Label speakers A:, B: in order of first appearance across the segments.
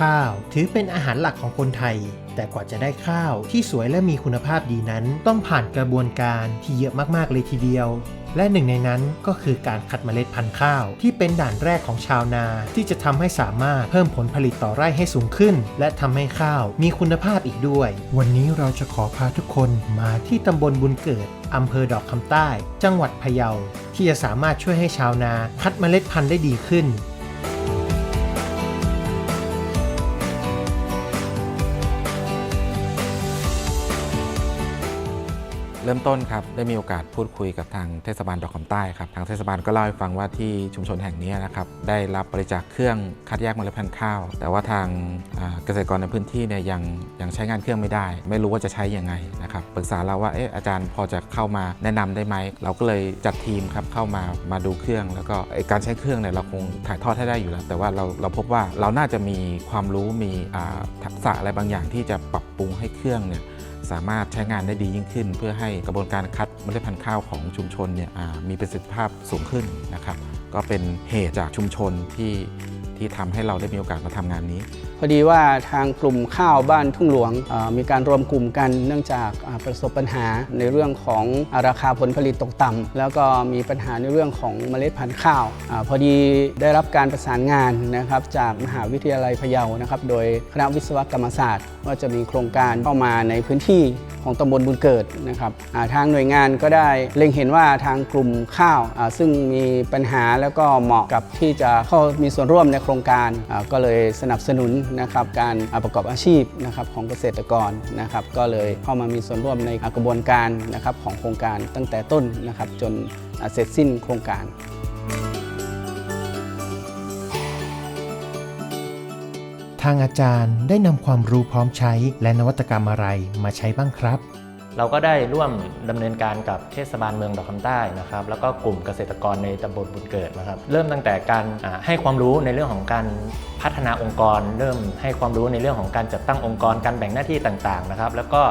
A: ข้าว ถือเป็นอาหารหลักของคนไทย แต่กว่าจะได้ข้าวที่สวยและมีคุณภาพดีนั้น ต้องผ่านกระบวนการที่เยอะมากๆเลยทีเดียว และหนึ่งในนั้นก็คือการคัดเมล็ดพันธุ์ข้าว ที่เป็นด่านแรกของชาวนาที่จะทำให้สามารถเพิ่มผลผลิตต่อไร่ให้สูงขึ้น และทำให้ข้าวมีคุณภาพอีกด้วย วันนี้เราจะขอพาทุกคนมาที่ตำบลบุญเกิดอำเภอดอกคำใต้ จังหวัดพะเยา ที่จะสามารถช่วยให้ชาวนาคัดเมล็ดพันธุ์ได้ดีขึ้น
B: เริ่มต้นครับได้มีโอกาสพูดคุยกับทางเทศบาลดอกคำใต้ครับทางเทศบาลก็เล่าให้ฟังว่าที่ชุมชนแห่งนี้นะครับได้รับบริจาคเครื่องคัดแยกเมล็ดพันธุ์ข้าว แต่ว่าทางเกษตรกรในพื้นที่เนี่ยยังยังใช้งานเครื่องไม่ได้ ไม่รู้ว่าจะใช้ยังไงนะครับปรึกษาเราว่าเอออาจารย์พอจะเข้ามาแนะนำได้ไหมเราก็เลยจัดทีมครับเข้ามามาดูเครื่อง แล้วก็การใช้เครื่องเนี่ยเราคงถ่ายทอดให้ได้อยู่แล้ว แต่ว่าเราเราพบว่าเราน่าจะมีความรู้มีทักษะอะไรบางอย่างที่จะปรับปรุงให้เครื่องเนี่ย สามารถใช้งานได้ดียิ่งขึ้น เพื่อให้กระบวนการคัดเมล็ดพันธุ์ข้าวของชุมชนเนี่ยมีประสิทธิภาพสูงขึ้นนะครับก็เป็นเหตุจากชุมชนที่ ที่ทำให้เราได้มีโอกาสมาทำงานนี้
C: พอดีว่าทางกลุ่มข้าวบ้านทุ่งหลวงมีการรวมกลุ่มกันเนื่องจากประสบปัญหาในเรื่องของราคาผลผลิตตกต่ำแล้วก็มีปัญหาในเรื่องของเมล็ดพันธุ์ข้าวอพอดีได้รับการประสานงานนะครับจากมหาวิทยาลัยพะเยานะครับ โดยคณะวิศวกรรมศาสตร์ ว่าจะมีโครงการเข้ามาในพื้นที่ ของตำบลบุญเกิดนะครับทางหน่วยงานก็ได้เล็งเห็นว่าทางกลุ่มข้าวซึ่งมีปัญหาแล้วก็เหมาะกับที่จะเข้ามีส่วนร่วมในโครงการก็เลยสนับสนุนนะครับการประกอบอาชีพนะครับของเกษตรกรนะครับก็เลยเข้ามามีส่วนร่วมในกระบวนการนะครับของโครงการตั้งแต่ต้นนะครับจนเสร็จสิ้นโครงการ
A: ทางอาจารย์ได้นำความรู้พร้อมใช้และนวัตกรรมอะไรมาใช้บ้างครับ
D: เราก็ได้ร่วมดำเนินการกับเทศบาลเมืองดอกคำใต้นะครับ แล้วก็กลุ่มเกษตรกรในตำบลบุญเกิดนะครับ เริ่มตั้งแต่การให้ความรู้ในเรื่องของการพัฒนาองค์กร เริ่มให้ความรู้ในเรื่องของการจัดตั้งองค์กร การแบ่งหน้าที่ต่างๆนะครับ แล้วก็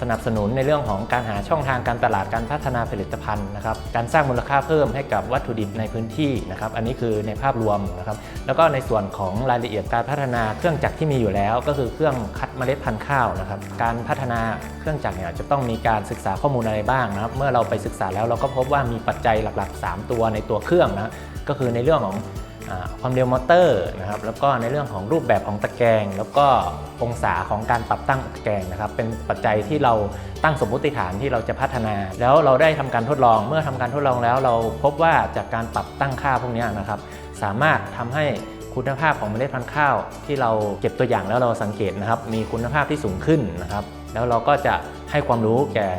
D: สนับสนุนในเรื่องของการหาช่องทางการตลาดการพัฒนาผลิตภัณฑ์นะครับการสร้างมูลค่าเพิ่มให้กับวัตถุดิบในพื้นที่นะครับอันนี้คือในภาพรวมนะครับแล้วก็ในส่วนของรายละเอียดการพัฒนาเครื่องจักรที่มีอยู่แล้ว ก็คือเครื่องคัดเมล็ดพันธุ์ข้าวนะครับการพัฒนาเครื่องจักรเนี่ยจะต้องมีการศึกษาข้อมูลอะไรบ้างนะครับเมื่อเราไปศึกษาแล้วเราก็พบว่ามีปัจจัยหลักๆ 3 ตัวในตัวเครื่องนะก็คือในเรื่องของ ความเร็วมอเตอร์นะครับแล้วก็ในเรื่องของรูปแบบของตะแกรง แล้วก็องศาของการปรับตั้งตะแกรงนะครับเป็นปัจจัยที่เราตั้งสมมติฐานที่เราจะพัฒนา แล้วเราได้ทำการทดลองเมื่อทำการทดลองแล้ว เราพบว่าจากการปรับตั้งค่าพวกนี้นะครับสามารถทำให้คุณภาพของเมล็ดพันธุ์ข้าว ที่เราเก็บตัวอย่างแล้วเราสังเกตนะครับ มีคุณภาพที่สูงขึ้นนะครับ แล้วเราก็จะให้ความรู้แก่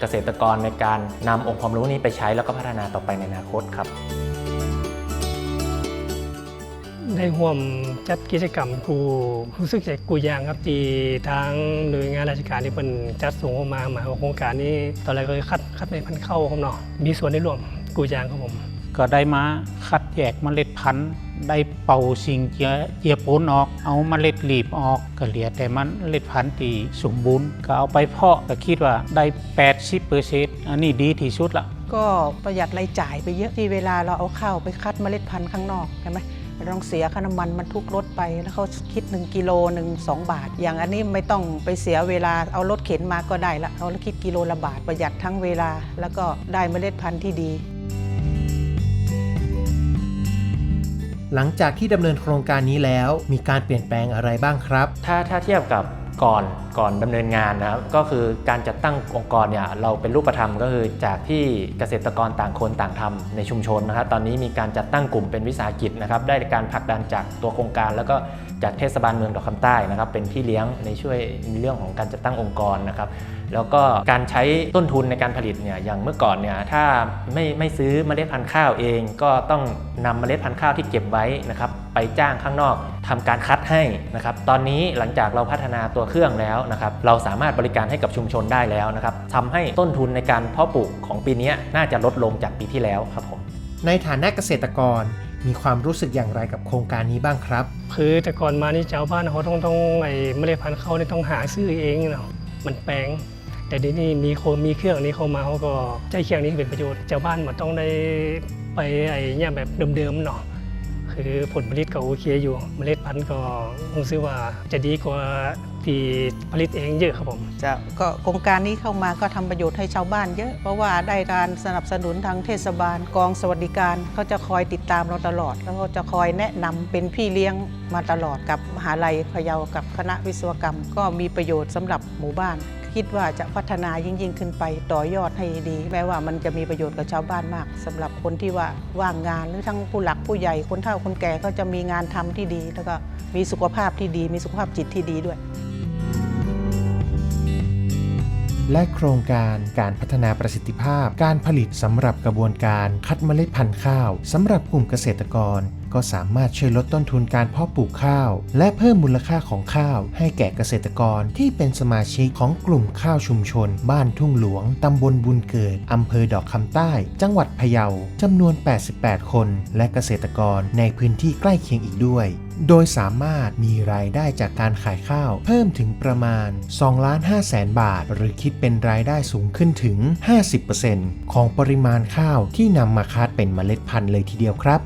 D: เกษตรกรในการนำองค์ความรู้นี้ไปใช้แล้วก็พัฒนาต่อไปในอนาคตครับ
E: ได้ร่วมจัดกิจกรรมกูรู้สึกจะกูยางครับที่ทางหน่วยงานราชการที่เป็นจัดส่งออกมาหมายว่าโครงการนี้ตอนแรกก็คัดคัดในพันธุ์เข้าครับเนาะมีส่วนได้ร่วมกูยางครับผม
F: ก็ได้มาคัดแยกเมล็ดพันธุ์ได้เป่าสิ่งเจือเจือปนออก เอาเมล็ดหลีบออกก็เหลือแต่มันเมล็ดพันธุ์ที่สมบูรณ์ก็เอาไปเพาะก็คิดว่าได้ 80เปอร์เซ็นต์อันนี้ดีที่สุดละ
G: ก็ประหยัดรายจ่ายไปเยอะที่เวลาเราเอาข้าวไปคัดเมล็ดพันธุ์ข้างนอกใช่ไหม เราต้องเสียค่าน้ำมันมันทุกรถไป แล้วเขาคิด1กิโลหนึ่งสองบาท อย่างอันนี้ไม่ต้องไปเสียเวลาเอารถเข็นมาก็ได้ละเอาแล้วคิดกิโลละบาทประหยัดทั้งเวลา แล้วก็ได้เมล็ดพันธุ์ที่ดี
A: หลังจากที่ดำเนินโครงการนี้แล้วมีการเปลี่ยนแปลงอะไรบ้างครับ
D: ถ้าถ้าเทียบกับ ก่อนก่อนดำเนินงานนะครับก็คือการจัดตั้งองค์กรเนี่ยเราเป็นรูปธรรมก็คือจากที่เกษตรกรต่างคนต่างทำในชุมชนนะครับตอนนี้มีการจัดตั้งกลุ่มเป็นวิสาหกิจนะครับได้การผลักดันจากตัวโครงการ แล้วก็จากเทศบาลเมืองดอกคำใต้นะครับเป็นพี่เลี้ยงในช่วยในเรื่องของการจัดตั้งองค์กรนะครับแล้วก็การใช้ต้นทุนในการผลิตเนี่ยอย่างเมื่อก่อนเนี่ยถ้าไม่ไม่ซื้อเมล็ดพันธุ์ข้าวเอง ก็ต้องนำเมล็ดพันธุ์ข้าวที่เก็บไว้นะครับ ไปจ้างข้างนอกทำการคัดให้นะครับตอนนี้หลังจากเราพัฒนาตัวเครื่องแล้วนะครับเราสามารถบริการให้กับชุมชนได้แล้วนะครับทำให้ต้นทุนในการเพาะปลูกของปีนี้น่าจะลดลงจากปีที่แล้วครับผม
A: ในฐานะเกษตรกรมีความรู้สึกอย่างไรกับโครงการนี้บ้างครับ
E: คือแต่ก่อนมานี่ชาวบ้านเขาต้องต้องไอ้เมล็ดพันธุ์เขาเนี่ยต้องหาซื้อเองเนาะมันแปลง แต่เดี๋ยวนี้มีโคมีเครื่องนี้เข้ามาเขาก็ใช้เครื่องนี้เป็นประโยชน์ชาวบ้านมันต้องได้ไปไอ้เนี่ยแบบเดิมๆเนาะ คือผลผลิตก็โอเคอยู่ เมล็ดพันธุ์พันธุ์ก็รู้สึกว่าจะดีกว่าที่ผลิตเองเยอะครับผม
G: จะก็โครงการนี้เข้ามาก็ทำประโยชน์ให้ชาวบ้านเยอะเพราะว่าได้การสนับสนุนทางเทศบาลกองสวัสดิการเขาจะคอยติดตามเราตลอด แล้วก็จะคอยแนะนำเป็นพี่เลี้ยงมาตลอดกับมหาลัยพะเยากับคณะวิศวกรรม ก็มีประโยชน์สำหรับหมู่บ้าน คิดว่าจะพัฒนายิ่งยิ่งขึ้นไปต่อยอดให้ดี แม้ว่ามันจะมีประโยชน์กับชาวบ้านมากสำหรับคนที่ว่าว่างงานหรือทั้งผู้หลักผู้ใหญ่คนเฒ่าคนแก่ก็จะมีงานทำที่ดี แล้วก็มีสุขภาพที่ดี มีสุขภาพจิตที่ดีด้วย
A: และโครงการการพัฒนาประสิทธิภาพ การผลิตสำหรับกระบวนการคัดเมล็ดพันธุ์ข้าวสำหรับกลุ่มเกษตรกร ก็สามารถช่วยลดต้นทุนการเพาะปลูกข้าว และเพิ่มมูลค่าของข้าว ให้แก่เกษตรกรที่เป็นสมาชิกของกลุ่มข้าวชุมชน บ้านทุ่งหลวงตำบลบุญเกิดอำเภอดอกคำใต้ จังหวัดพะเยาจำนวน 88 คน และเกษตรกรในพื้นที่ใกล้เคียงอีกด้วย โดยสามารถมีรายได้จากการขายข้าว เพิ่มถึงประมาณ2ล้าน5แสนบาท หรือคิดเป็นรายได้สูงขึ้นถึง 50%ของปริมาณข้าวที่นำมาคัดเป็นเมล็ดพันธุ์เลยทีเดียวครับ